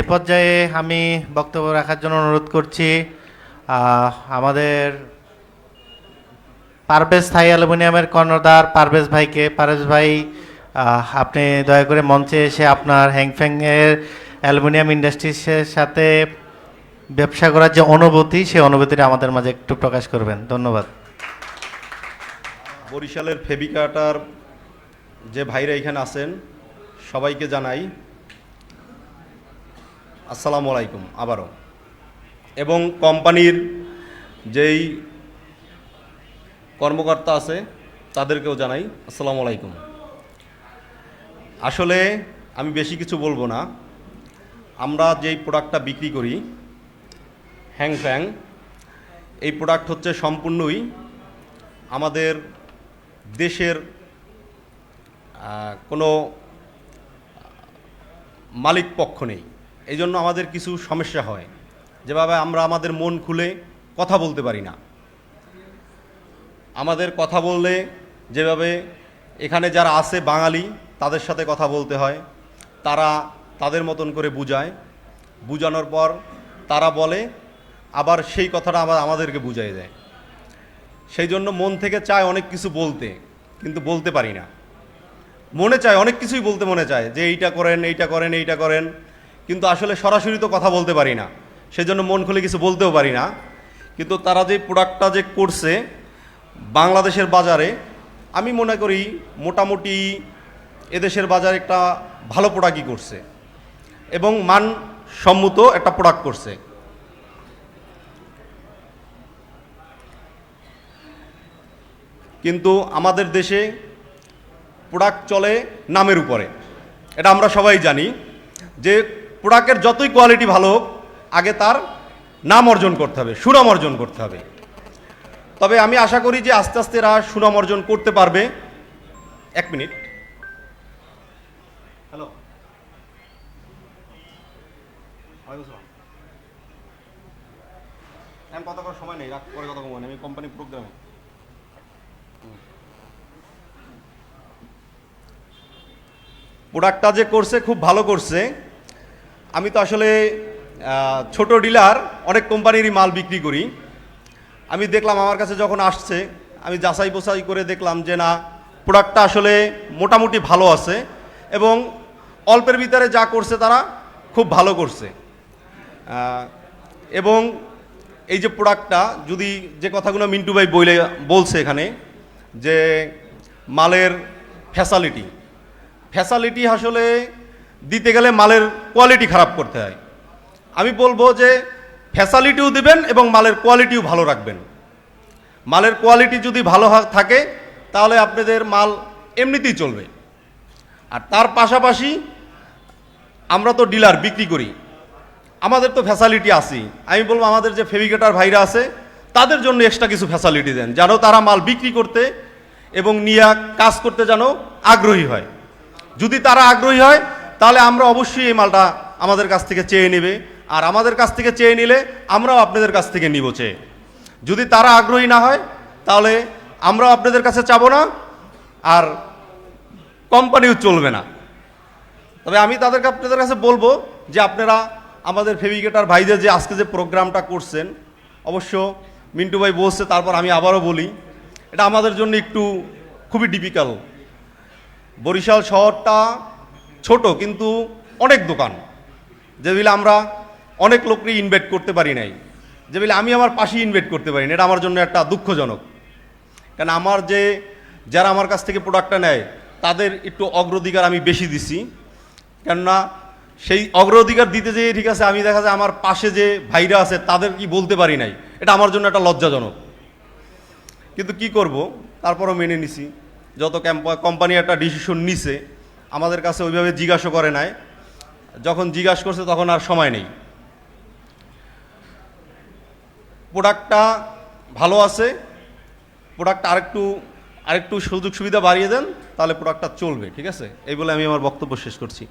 এ পর্যায়ে আমি বক্তব্য রাখার জন্য অনুরোধ করছি আমাদের পারভেজ থাই অ্যালুমিনিয়ামের কর্ণধার পারভেজ ভাইকে। পারভেজ ভাই আপনি দয়া করে মঞ্চে এসে আপনার হ্যাংফ্যাং এর অ্যালুমিনিয়াম ইন্ডাস্ট্রিজের সাথে ব্যবসা করার যে অনুভূতি, সেই অনুভূতিটা আমাদের মাঝে একটু প্রকাশ করবেন। ধন্যবাদ। বরিশালের ফেবিকাটার যে ভাইরা এখানে আছেন, সবাইকে জানাই আসসালামু আলাইকুম, আবারও। এবং কোম্পানির যেই কর্মকর্তা আছে, তাদেরকেও জানাই আসসালামু আলাইকুম। আসলে আমি বেশি কিছু বলব না। আমরা যেই প্রোডাক্টটা বিক্রি করি হ্যাং ফ্যাং এই প্রোডাক্ট হচ্ছে সম্পূর্ণই আমাদের দেশের কোনো মালিক পক্ষ নেই। এই জন্য আমাদের কিছু সমস্যা হয়। যেভাবে আমরা আমাদের মন খুলে কথা বলতে পারি না। আমাদের কথা বললে যেভাবে এখানে যারা আছে বাঙালি, তাদের সাথে কথা বলতে হয়। তারা তাদের মতন করে বুঝায়। বুঝানোর পর তারা বলে, আবার সেই কথাটা আবার আমাদেরকে বুঝাই দেয়। সেই জন্য মন থেকে চায় অনেক কিছু বলতে, কিন্তু বলতে পারি না। মনে চায়, অনেক কিছুই বলতে মনে চায় যে এইটা করেন এইটা করেন এইটা করেন। কিন্তু আসলে সরাসরি তো কথা বলতে পারি না। সেজন্য মন খুলে কিছু বলতেও পারি না। কিন্তু তারা যে প্রোডাক্টটা যে করছে বাংলাদেশের বাজারে, আমি মনে করি মোটামুটি এদেশের বাজারে একটা ভালো প্রোডাক্টই করছে। এবং মানসম্মত একটা প্রোডাক্ট করছে। কিন্তু আমাদের দেশে প্রোডাক্ট চলে নামের উপরে। এটা আমরা সবাই জানি যে প্রোডাক্টের যতই কোয়ালিটি ভালো হোক আগে তার নাম অর্জন করতে হবে সুনাম অর্জন করতে হবে। তবে আমি আশা করি যে আস্তে আস্তে এরা সুনাম অর্জন করতে পারবে। এক মিনিট। হ্যালো কথা করার সময় নেই রাত পরে কথা কমানো আমি কোম্পানি প্রোগ্রামে প্রোডাক্টটা যে করছে খুব ভালো করছে। আমি তো আসলে ছোট ডিলার, অনেক কোম্পানিরই মাল বিক্রি করি। আমি দেখলাম আমার কাছে যখন আসছে, আমি যাচাই বোছাই করে দেখলাম যে না প্রোডাক্টটা আসলে মোটামুটি ভালো আছে এবং অল্পের ভিতরে যা করছে তারা খুব ভালো করছে। এবং এই যে প্রোডাক্টটা যদি যে কথাগুলো মিন্টু ভাই বইলে, বলছে এখানে, যে মালের ফ্যাসালিটি ফ্যাসালিটি আসলে দিতে গেলে মালের কোয়ালিটি খারাপ করতে হয়। আমি বলব যে ফ্যাসালিটিও দিবেন এবং মালের কোয়ালিটিও ভালো রাখবেন। মালের কোয়ালিটি যদি ভালো থাকে, তাহলে আপনাদের মাল এমনিতেই চলবে। আর তার পাশাপাশি আমরা তো ডিলার বিক্রি করি। আমাদের তো ফ্যাসালিটি আছেই। আমি বলব আমাদের যে ফেভিগেটার ভাইরা আছে, তাদের জন্য এক্সট্রা কিছু ফ্যাসালিটি দেন, যেন তারা মাল বিক্রি করতে এবং নিয়ে কাজ করতে যেন আগ্রহী হয়। যদি তারা আগ্রহী হয় তাহলে আমরা অবশ্যই এই মালটা আমাদের কাছ থেকে চেয়ে নেবে। আর আমাদের কাছ থেকে চেয়ে নিলে আমরাও আপনাদের কাছ থেকে নিব চেয়ে। যদি তারা আগ্রহী না হয়, তাহলে আমরাও আপনাদের কাছে চাবো না, আর কোম্পানিও চলবে না। তবে আমি তাদেরকে আপনাদের কাছে বলব যে আপনারা আমাদের ফেভিগেটার ভাইদের যে আজকে যে প্রোগ্রামটা করছেন, অবশ্য মিন্টু ভাই বলছে, তারপর আমি আবারও বলি, এটা আমাদের জন্য একটু খুবই ডিফিকাল্ট বরিশাল শহরটা ছোট, কিন্তু অনেক দোকান। যেগুলো আমরা অনেক লোককে ইনভাইট করতে পারি নাই। যেগুলো আমি আমার পাশে ইনভাইট করতে পারি না এটা আমার জন্য একটা দুঃখজনক। কারণ আমার যে, যারা আমার কাছ থেকে প্রোডাক্টটা নেয়, তাদের একটু অগ্রাধিকার আমি বেশি দিছি। কেননা সেই অগ্রাধিকার দিতে যেয়ে ঠিক আছে, আমি দেখা যায় আমার পাশে যে ভাইরা আছে, তাদের কি বলতে পারি নাই, এটা আমার জন্য একটা লজ্জাজনক। কিন্তু কি করব? তারপরও মেনে নিছি। যত কোম্পানি একটা ডিসিশন নিছে আমাদের কাছে ওইভাবে জিজ্ঞাসা করে নাই। যখন জিজ্ঞাসা করছে তখন আর সময় নেই। প্রোডাক্টটা ভালো আছে। প্রোডাক্ট আরেকটু আরেকটু সুযোগ সুবিধা বাড়িয়ে দেন, তাহলে প্রোডাক্টটা চলবে, ঠিক আছে? এই বলে আমি আমার বক্তব্য শেষ করছি।